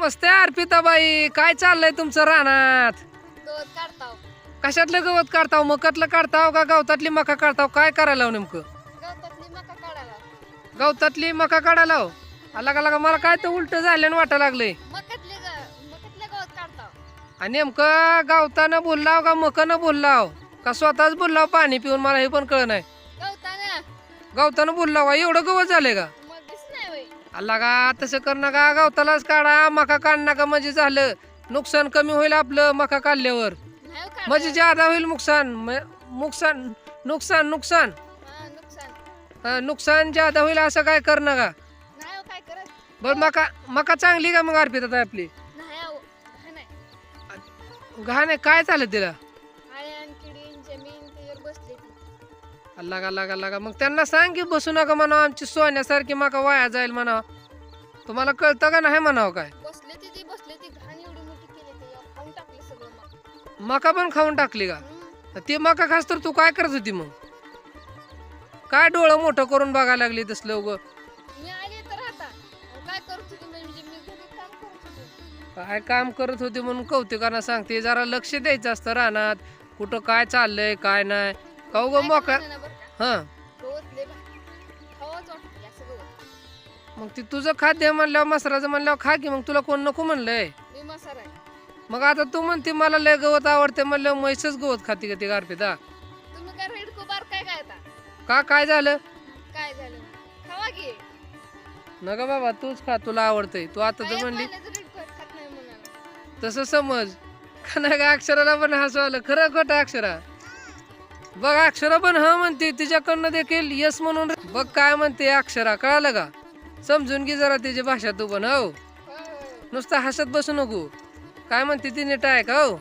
नमस्ते अर्पिताबाई. काय चाललंय तुमचं रानात? गवत काढताव. कशातलं गवत काढताव? मकातलं काढताव का गवतातली मका काढताव? काय करायला नेमकं? गवतातली मका काढायला गवतातली मका काढायला लाव. आला का लागा मला काय तर उलट झालं वाटायला लागलंय. मकातले ग- मकातले गवत काढताव. आणि नेमकं गवतानं बोललाव का मकानं बोललाव? का स्वतःच बोललाव पाणी पिऊन? मला हे पण कळ नाही गवताना. गवतानं बोललाव का? एवढं गवत झालंय का? का तसं कर नका गवतालाच काढा मका काढ नका म्हणजे झालं. नुकसान कमी होईल आपलं मका काढल्यावर. नाही हो. म्हणजे ज्यादा होईल नुकसान म- नुकसान नुकसान नुकसान. हा, नुकसान. हा, नुकसान ज्यादा होईल असं काय कर नका. नाही हो काय करत? बर मका मका चांगली का मग अर्पित आता आपली? नाही हा नाही घाण आहे काय झालं तिला? आळ्यान किडीन जमीन त्याच्यावर बसली ती. का लागा लागा. मग त्यांना सांग की बसू नका म्हणावं आमची सोन्यासारखी मका वाया जाईल म्हणावं. तुम्हाला कळतं का नाही म्हणावं काय? बसले ती ती बसले ती घाण एवढी मोठी केली ते खाऊन टाकले सगळं मग. मका पण खाऊन टाकली का? हम्म. ती मका खास तर तू काय करत होती मग? काय डोळं मोठं करून बघायला लागली तसलं उगं मी आले तर आता. अहो, काय करत होती म्हणजे मी घरी काम करत होते. काय काम करत होती म्हणून कौतुकानं सांगते. जरा लक्ष द्यायचं असतं रानात. कुठं काय चाललंय काय नाही. का उगं काय मोकळा. करणार ना बरं का? हा. मग ती तुझं खाद्य म्हणल्यावर मसराचं म्हणल्यावर खा की मग तुला कोण नको म्हणलंय? मग आता तू म्हणते मला लय गवत आवडते म्हणल्यावर म्हैसच गवत खाती का ती गारपिता का काय झालं? काय झालं? खावा की. नका बाबा तूच खा तुला आवडतंय. तू आता तर म्हणली म्हणाला. तसं समज. का नाही का अक्षराला पण हसू आलं. खरं खोटं अक्षरा. बघ अक्षरा पण हा म्हणते तिच्याकडनं देखील यस म्हणून बघ काय म्हणते अक्षरा कळालं का? समजून घे जरा तिची भाषा तू पण हो. नुसतं हसत बसू नको. काय म्हणते तिने टायक का हो.